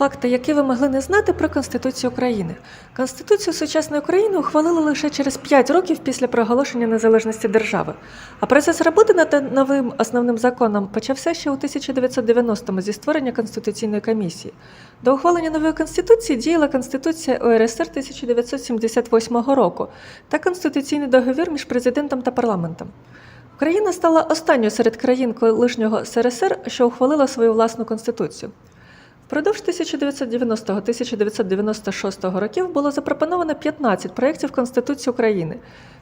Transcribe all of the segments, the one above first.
Факти, які ви могли не знати про Конституцію України. Конституцію сучасної України ухвалили лише через 5 років після проголошення незалежності держави. А процес роботи над новим основним законом почався ще у 1990-му зі створення Конституційної комісії. До ухвалення нової конституції діяла Конституція УРСР 1978 року та Конституційний договір між президентом та парламентом. Україна стала останньою серед країн колишнього СРСР, що ухвалила свою власну конституцію. Впродовж 1990-1996 років було запропоновано 15 проєктів Конституції України,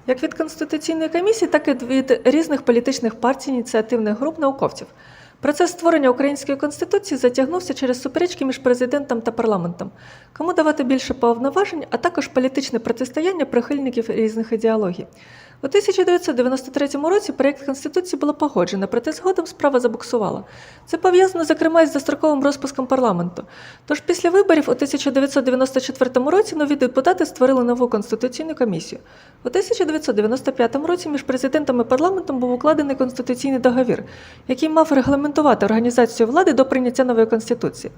як від Конституційної комісії, так і від різних політичних партій, ініціативних груп науковців. Процес створення української конституції затягнувся через суперечки між президентом та парламентом, кому давати більше повноважень, а також політичне протистояння прихильників різних ідеологій. У 1993 році проєкт Конституції було погоджено, проте згодом справа забуксувала. Це пов'язано, зокрема, із достроковим розпуском парламенту. Тож після виборів у 1994 році нові депутати створили нову конституційну комісію. У 1995 році між президентом і парламентом був укладений конституційний договір, який мав регламентувати організацію влади до прийняття нової конституції.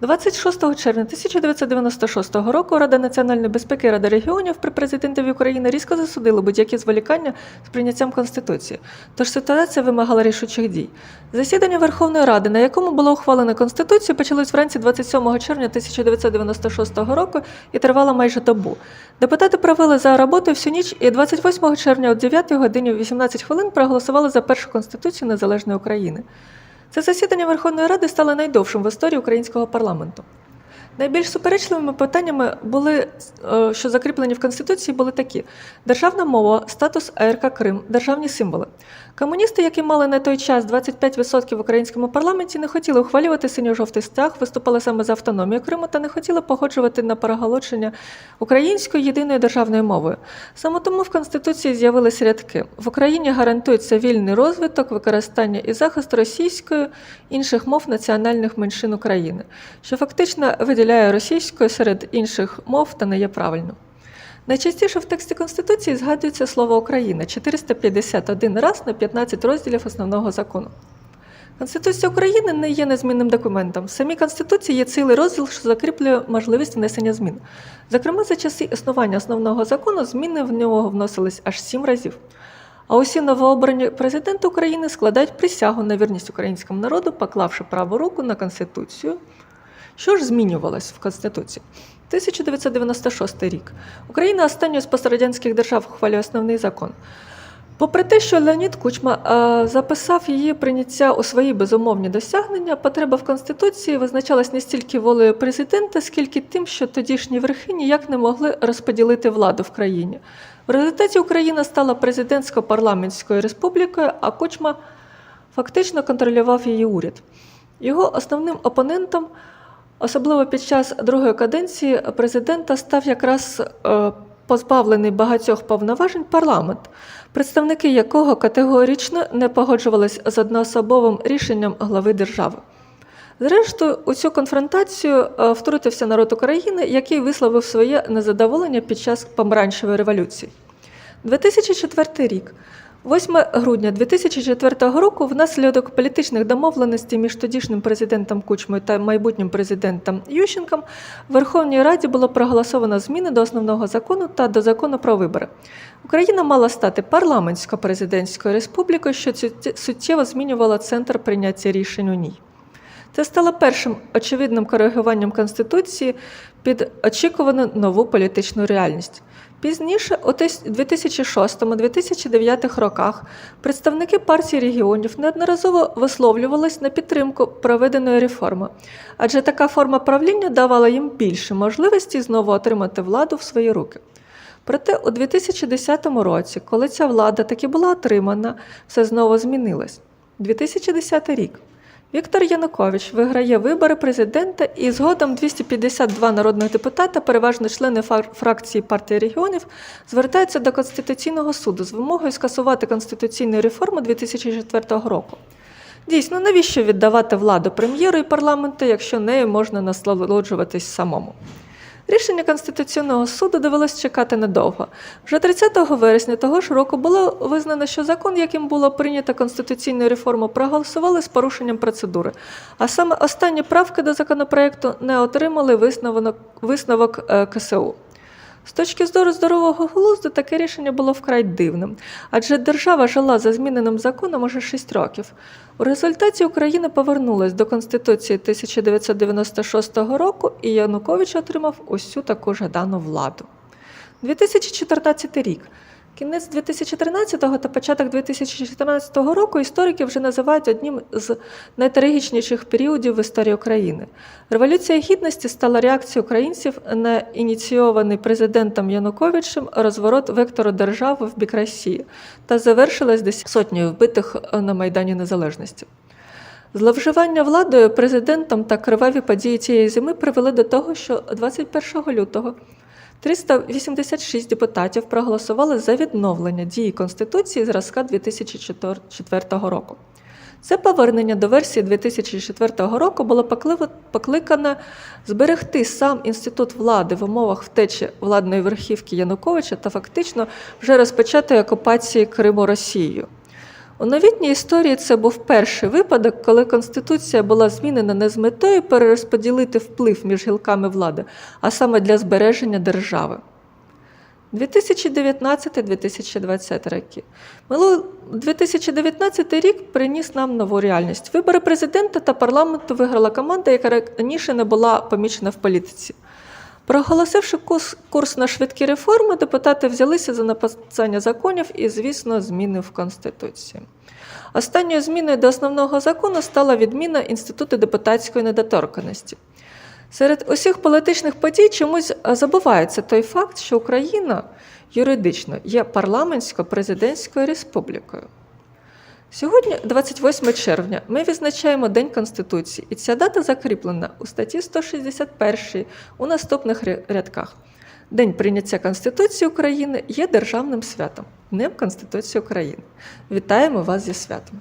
26 червня 1996 року Рада національної безпеки і Рада регіонів при президентові України різко засудили будь-які зволікання з прийняттям Конституції. Тож ситуація вимагала рішучих дій. Засідання Верховної Ради, на якому було ухвалено Конституцію, почалось вранці 27 червня 1996 року і тривало майже добу. Депутати провели за роботою всю ніч і 28 червня о 9 годині 18 хвилин проголосували за першу конституцію незалежної України. Це засідання Верховної Ради стало найдовшим в історії українського парламенту. Найбільш суперечливими питаннями були, е, що закріплені в Конституції, були такі: державна мова, статус АРК Крим, державні символи. Комуністи, які мали на той час 25% в українському парламенті, не хотіли ухвалювати синьо-жовтий стяг, виступали саме за автономію Криму та не хотіли погоджувати на переголошення українською єдиною державною мовою. Саме тому в Конституції з'явилися рядки: в Україні гарантується вільний розвиток, використання і захист російської інших мов національних меншин України, що фактично виділяє російською серед інших мов та не є правильним. Найчастіше в тексті Конституції згадується слово Україна 451 раз на 15 розділів основного закону. Конституція України не є незмінним документом. В самій Конституції є цілий розділ, що закріплює можливість внесення змін. Зокрема, за часи існування основного закону зміни в нього вносились аж сім разів. А усі новообрані президенти України складають присягу на вірність українському народу, поклавши праву руку на Конституцію. Що ж змінювалось в Конституції? 1996 рік. Україна останньою з пострадянських держав ухвалює основний закон. Попри те, що Леонід Кучма е, записав її прийняття у свої безумовні досягнення, потреба в Конституції визначалась не стільки волею президента, скільки тим, що тодішні верхи ніяк не могли розподілити владу в країні. В результаті Україна стала президентсько-парламентською республікою, а Кучма фактично контролював її уряд. Його основним опонентом, особливо під час другої каденції президента, став якраз е, позбавлений багатьох повноважень парламент, представники якого категорично не погоджувались з одноособовим рішенням глави держави. Зрештою, у цю конфронтацію е, втрутився народ України, який висловив своє незадоволення під час помаранчевої революції. 2004 рік. 8 грудня 2004 року, внаслідок політичних домовленостей між тодішнім президентом Кучмою та майбутнім президентом Ющенком, в Верховній Раді було проголосовано зміни до основного закону та до закону про вибори. Україна мала стати парламентсько-президентською республікою, що суттєво змінювала центр прийняття рішень у ній. Це стало першим очевидним коригуванням Конституції під очікувану нову політичну реальність. Пізніше, у 2006-2009 роках, представники партії регіонів неодноразово висловлювались на підтримку проведеної реформи, адже така форма правління давала їм більше можливості знову отримати владу в свої руки. Проте у 2010 році, коли ця влада таки була отримана, все знову змінилось. 2010 рік. Віктор Янукович виграє вибори президента і згодом 252 народних депутата, переважно члени фракції партії регіонів, звертаються до Конституційного суду з вимогою скасувати конституційну реформу 2004 року. Дійсно, навіщо віддавати владу прем'єру і парламенту, якщо нею можна насолоджуватись самому? Рішення Конституційного суду довелось чекати недовго. Вже 30 вересня того ж року було визнано, що закон, яким була прийнята конституційна реформа, проголосували з порушенням процедури. А саме останні правки до законопроекту не отримали висновок, е, КСУ. З точки зору здорового глузду, таке рішення було вкрай дивним, адже держава жила за зміненим законом уже 6 років. У результаті Україна повернулась до Конституції 1996 року, і Янукович отримав усю таку жадану владу. 2014 рік. Кінець 2013 та початок 2014 року історики вже називають одним з найтрагічніших періодів в історії України. Революція гідності стала реакцією українців на ініційований президентом Януковичем розворот вектору держави в бік Росії та завершилась десь сотнею вбитих на Майдані Незалежності. Зловживання владою президентом та криваві події цієї зими привели до того, що 21 лютого 386 депутатів проголосували за відновлення дії Конституції зразка 2004 року. Це повернення до версії 2004 року було покли- покликане зберегти сам інститут влади в умовах втечі владної верхівки Януковича та фактично вже розпочатої окупації Криму Росією. У новітній історії це був перший випадок, коли Конституція була змінена не з метою перерозподілити вплив між гілками влади, а саме для збереження держави. 2019-2020 роки. Минулий 2019 рік приніс нам нову реальність. Вибори президента та парламенту виграла команда, яка раніше не була помічена в політиці. Проголосивши курс, на швидкі реформи, депутати взялися за написання законів і, звісно, зміни в Конституції. Останньою зміною до основного закону стала відміна інституту депутатської недоторканості. Серед усіх політичних подій чомусь забувається той факт, що Україна юридично є парламентсько-президентською республікою. Сьогодні, 28 червня, ми відзначаємо День Конституції, і ця дата закріплена у статті 161 у наступних рядках. День прийняття Конституції України є державним святом, Днем Конституції України. Вітаємо вас зі святом!